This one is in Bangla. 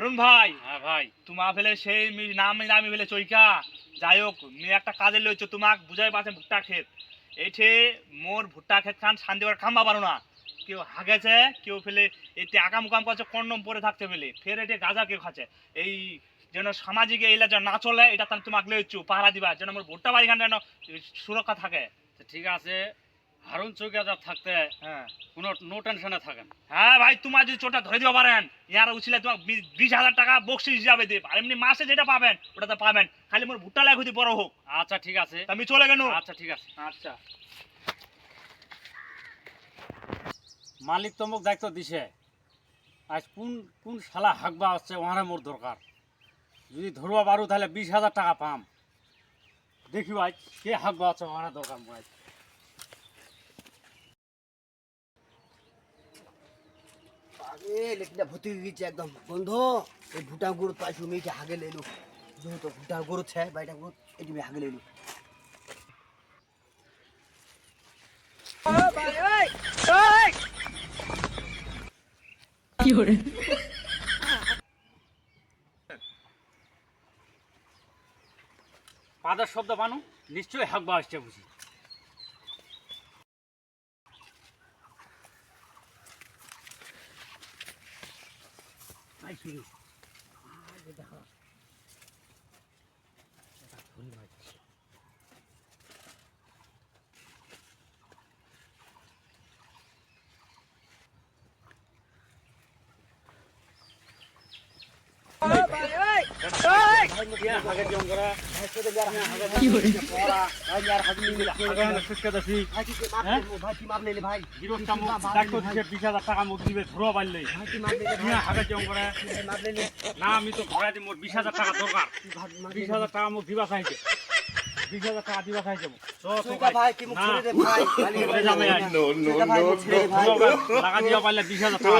হারুন ভাই। হ্যাঁ ভাই তোমা ফেলে সেই নাম নামি ফেলে চৈকা। যাই হোক, মেয়ে একটা কাজে লইছো, তোমাক বুঝাই পাচ্ছেন ভুট্টা ক্ষেত। এইঠে মোর ভুট্টা ক্ষেত খান শান্তি করে খাম্বা পারো না। কেউ হাগেছে, কেউ ফেলে এতে আকাম উকাম করছে, কন্ডম পরে থাকতে ফেলে। ফের এতে গাঁজা কেউ খাচ্ছে। এই যেন সামাজিক এইলা যেন না চলে, এটা তোমাকে লইছু পাহারা দিবা। যেন আমার ভুট্টা বাড়ি খান যেন সুরক্ষা থাকে। ঠিক আছে। হারুন চৌকিদার থাকতে হ্যাঁ। কোনো নো টেনশনে থাকেন। হ্যাঁ ভাই তোমার যদি চোটটা ধরে দিতে পারেন ইয়ার উচিলে তোমার বিশ হাজার টাকা বকশিস হিসাবে দেব। আর এমনি মাসে যেটা পাবেন ওটা তো পাবেন। খালি মোর ভুট্টা লাগে হইতে বড় হোক। আচ্ছা ঠিক আছে। আমি চলে গেল আচ্ছা ঠিক আছে। আচ্ছা। মালিক তো মোক দায়িত্ব দিছে। আজ কোন কোন শালা হাঁকবা আসছে ওখানে মোর দরকার। যদি ধরবা পারো তাহলে বিশ হাজার টাকা পাম। দেখি ভাই কে হাঁকবা আছে ওখানে দরকার মোর আজ। আরে ভর্তি হয়ে গেছে একদম বন্ধ। এই মেয়েটা হাগে লেলু। যেহেতু ভুটান গরু ছে বাইটা গরু এটি হাগে লেলু। পাদের শব্দ বানু নিশ্চয়ই হাঁকবা আসছে বুঝি। ভাই কি মাপ লেলে ভাই গিরস্তা মোক দায়িত্ব দিছে বিশ হাজার টাকা মোক দিবে ধরবা পারলে ভাই কি মাপ লেলে তুমি হাগে জম করে ভাই মাপ লেলে না আমি তো দিই মোর বিশ হাজার টাকা দরকার বিশ হাজার টাকা মোক দিবা চাইছে বিশ হাজার টাকা দিবা চাইছে মোক চো তো সুইটা ভাই কি মুখ না। ছেড়ে দে ভাই চলে যাবে আজ। সুইটা ভাই মুখ ছেড়ে দে ভাই টাকা দিবা পারলে বিশ হাজার টাকা